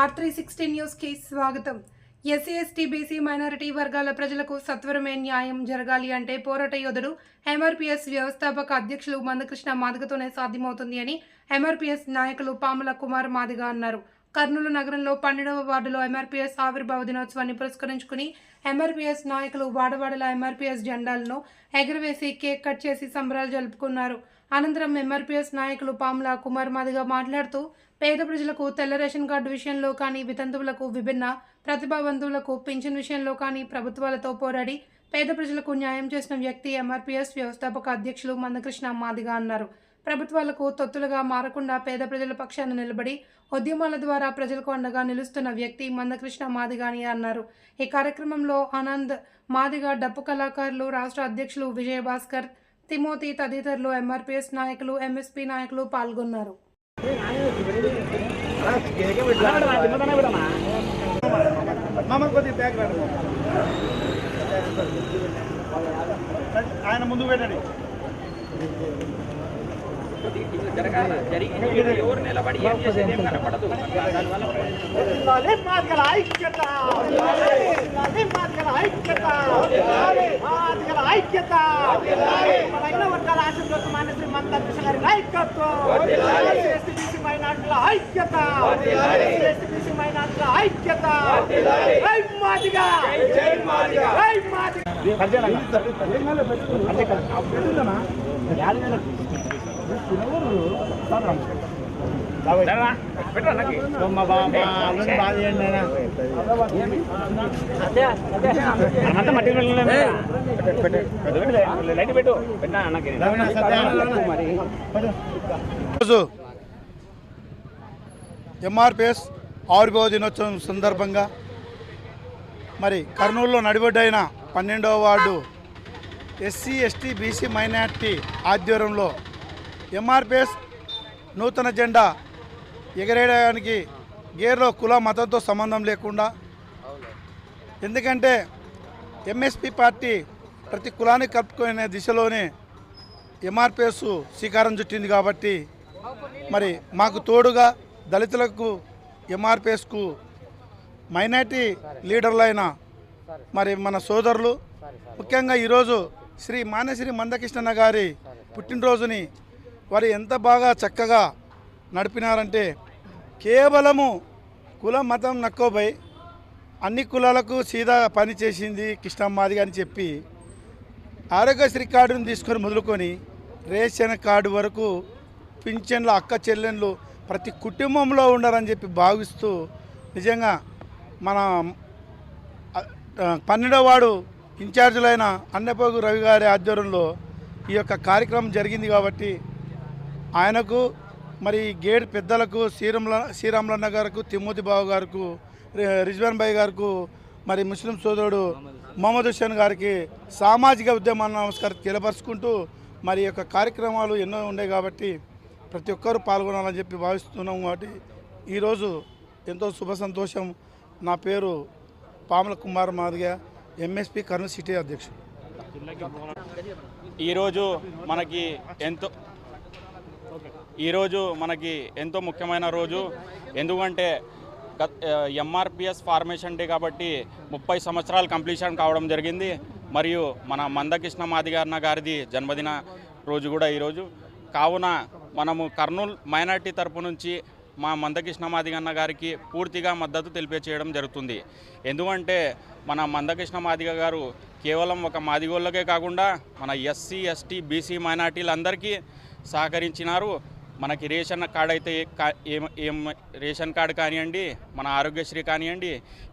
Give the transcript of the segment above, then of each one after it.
Are three sixty న్యూస్కి స్వాగతం. SC ST BC minority వర్గాల ప్రజలకు సత్వరమే న్యాయం జరగాలి అంటే పోరాట యోధుడు ఎంఆర్పీఎస్ వ్యవస్థాపక అధ్యక్షులు మందకృష్ణ మాదిగతోనే సాధ్యమవుతుంది అని ఎంఆర్పీఎస్ నాయకులు పాముల కుమార్ మాదిగ అన్నారు. కర్నూలు నగరంలో పన్నెండవ వార్డులో ఎంఆర్పీఎస్ ఆవిర్భావ దినోత్సవాన్ని పురస్కరించుకుని ఎంఆర్పీఎస్ నాయకులు వాడవాడల ఎంఆర్పీఎస్ జెండాలను ఎగరవేసి కేక్ కట్ చేసి సంబరాలు జరుపుకున్నారు. అనంతరం ఎంఆర్పీఎస్ నాయకులు పాముల కుమార్ మాదిగ మాట్లాడుతూ పేద ప్రజలకు తెల్ల రేషన్ కార్డు విషయంలో కానీ వితంతువులకు విభిన్న ప్రతిభావంతువులకు పింఛన్ విషయంలో కానీ ప్రభుత్వాలతో పోరాడి పేద ప్రజలకు న్యాయం చేసిన వ్యక్తి ఎంఆర్పీఎస్ వ్యవస్థాపక అధ్యక్షులు మందకృష్ణ మాదిగ అన్నారు. ప్రభుత్వాలకు తొత్తులుగా మారకుండా పేద ప్రజల పక్షాన నిలబడి ఉద్యమాల ద్వారా ప్రజలకు అండగా నిలుస్తున్న వ్యక్తి మందకృష్ణ మాదిగాని అన్నారు. ఈ కార్యక్రమంలో ఆనంద్ మాదిగ డప్పు కళాకారులు రాష్ట్ర అధ్యక్షులు విజయభాస్కర్ తిమోతి తదితరులు ఎంఆర్పిఎస్ నాయకులు ఎంఎస్పీ నాయకులు పాల్గొన్నారు. మామ కొద్దిగా ఆయన ముందు పెట్టండి ఎవరు నిలబడి ఏం చేసేది ఏం కనపడదు దానివల్ల ఐక్యత. లాలే మాదిగల ఐక్యత మాదిగల ఐక్యత మన ఇళ్ళ వర్గాల ఆశీర్వాద మానసి మంద కృష్ణ నాయకత్వం. ఎస్టీబీసీ మైనార్టీల ఐక్యత. ఎస్టీబీసీ మైనార్టీల ఐక్యత. జై మాదిగా. జై మాదిగా. జై మాదిగా లైట్ పెట్టు. పెట్టా అన్నకి. ఈరోజు ఎంఆర్పిఎస్ ఆవిర్భావ దినోత్సవం సందర్భంగా మరి కర్నూలులో నడిబొడ్డైన పన్నెండవ ward SC ST BC minority ఆధ్వర్యంలో ఎంఆర్పిఎస్ నూతన జెండా ఎగరేయడానికి గేర్లో కుల మతంతో సంబంధం లేకుండా. ఎందుకంటే ఎంఎస్పి పార్టీ ప్రతి కులాన్ని కలుపుకునే దిశలోనే ఎంఆర్పిఎస్ శ్రీకారం చుట్టింది కాబట్టి మరి మాకు తోడుగా దళితులకు ఎంఆర్పిఎస్కు మైనార్టీ లీడర్లైన మరి మన సోదరులు ముఖ్యంగా ఈరోజు శ్రీ మానశ్రీ మందకృష్ణన్న గారి పుట్టినరోజుని వారు ఎంత బాగా చక్కగా నడిపినారంటే కేవలము కుల మతం నక్కోబై అన్ని కులాలకు సీదా పని చేసింది కృష్ణమ్మాది అని చెప్పి ఆరోగ్యశ్రీ కార్డును తీసుకొని మొదలుకొని రేషన్ కార్డు వరకు పింఛన్లు అక్క చెల్లెళ్ళు ప్రతి కుటుంబంలో ఉండాలని చెప్పి భావిస్తూ నిజంగా మన పన్నెండవ వాడు ఇన్ఛార్జులైన అన్నపోగు రవి గారి ఆధ్వర్యంలో ఈ యొక్క కార్యక్రమం జరిగింది కాబట్టి ఆయనకు మరి గేట్ పెద్దలకు శ్రీరాముల శ్రీరామ్లన్న గారికి తిమ్మూతి బాబు గారికి రిజ్వాన్ భాయ్ గారికి మరి ముస్లిం సోదరుడు మొహమ్మద్ హుస్సేన్ గారికి సామాజిక ఉద్యమాన్ని నమస్కారం తెలియపరుచుకుంటూ మరి యొక్క కార్యక్రమాలు ఎన్నో ఉన్నాయి కాబట్టి ప్రతి ఒక్కరూ పాల్గొనాలని చెప్పి భావిస్తున్నాం కాబట్టి ఈరోజు ఎంతో శుభ సంతోషం. నా పేరు పాముల కుమార్ మాదిగ ఎంఎస్పి కర్నూలు సిటీ అధ్యక్షుడు. ఈరోజు మనకి ఎంతో ఈరోజు మనకి ఎంతో ముఖ్యమైన రోజు. ఎందుకంటే ఎంఆర్పిఎస్ ఫార్మేషన్ డే కాబట్టి ముప్పై సంవత్సరాలు కంప్లీషన్ కావడం జరిగింది. మరియు మన మందకృష్ణ మాదిగారిన గారిది జన్మదిన రోజు కూడా ఈరోజు. కావున మనము కర్నూలు మైనార్టీ తరపు నుంచి మా మందకృష్ణ మాదిగన్న గారికి పూర్తిగా మద్దతు తెలిపే చేయడం జరుగుతుంది. ఎందుకంటే మన మందకృష్ణ మాదిగ గారు కేవలం ఒక మాదిగోళ్ళకే కాకుండా మన ఎస్సీ ఎస్టీ బీసీ మైనార్టీలందరికీ సహకరించినారు. మనకి రేషన్ కార్డ్ అయితే ఏం ఏం రేషన్ కార్డు కానివ్వండి మన ఆరోగ్యశ్రీ కానివ్వండి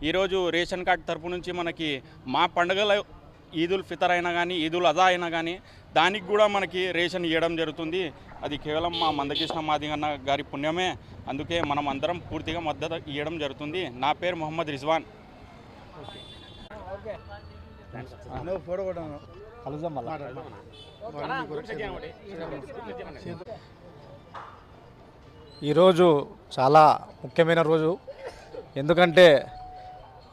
ఈరోజు రేషన్ కార్డు తరపు నుంచి మనకి మా పండుగల ఈదుల్ ఫితర్ అయినా కానీ ఈదుల్ అజా అయినా కానీ దానికి కూడా మనకి రేషన్ ఇవ్వడం జరుగుతుంది. అది కేవలం మా మందకృష్ణ మాదిగన్న గారి పుణ్యమే. అందుకే మనం అందరం పూర్తిగా మద్దతు ఇవ్వడం జరుగుతుంది. నా పేరు మొహమ్మద్ రిజ్వాన్. ఫోటో కూడా ఈరోజు చాలా ముఖ్యమైన రోజు. ఎందుకంటే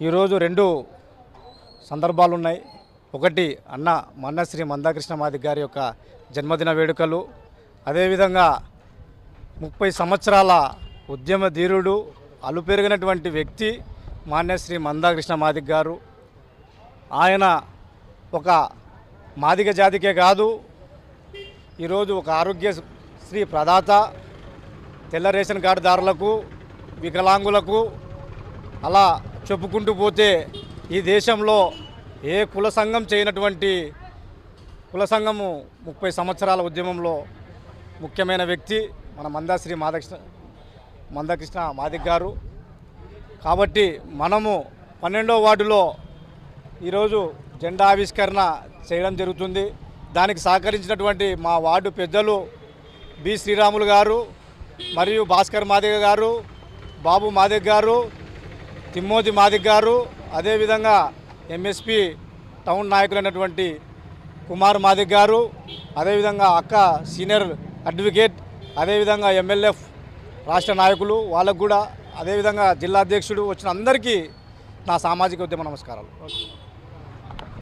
ఈరోజు రెండు సందర్భాలు ఉన్నాయి ఒకటి అన్న మన్నశ్రీ మందాకృష్ణ మాది గారి యొక్క జన్మదిన వేడుకలు. అదేవిధంగా ముప్పై సంవత్సరాల ఉద్యమ ధీరుడు అలుపెరిగినటువంటి వ్యక్తి మాన్యశ్రీ మందాకృష్ణ మాదిక్ గారు. ఆయన ఒక మాదిగ జాతికే కాదు ఈరోజు ఒక ఆరోగ్యశ్రీ ప్రదాత తెల్ల రేషన్ కార్డుదారులకు వికలాంగులకు అలా చెప్పుకుంటూ పోతే ఈ దేశంలో ఏ కుల సంఘం చేయనటువంటి కుల సంఘము ముప్పై సంవత్సరాల ఉద్యమంలో ముఖ్యమైన వ్యక్తి మన మందాశ్రీ మాధకృష్ణ మందకృష్ణ మాదిక్ గారు. కాబట్టి మనము పన్నెండో వార్డులో ఈరోజు జెండా ఆవిష్కరణ చేయడం జరుగుతుంది. దానికి సహకరించినటువంటి మా వార్డు పెద్దలు బి శ్రీరాములు గారు మరియు భాస్కర్ మాదిగ గారు బాబు మాదిక్ గారు తిమ్మోతి మాదిక్ గారు అదేవిధంగా ఎంఎస్పి టౌన్ నాయకులైనటువంటి కుమార్ మాదిక్ గారు అదేవిధంగా అక్క సీనియర్ అడ్వకేట్ అదేవిధంగా ఎమ్మెల్యేఫ్ రాష్ట్ర నాయకులు వాళ్ళకు కూడా అదేవిధంగా జిల్లా అధ్యక్షుడు వచ్చిన అందరికీ నా సామాజిక ఉద్యమ నమస్కారాలు.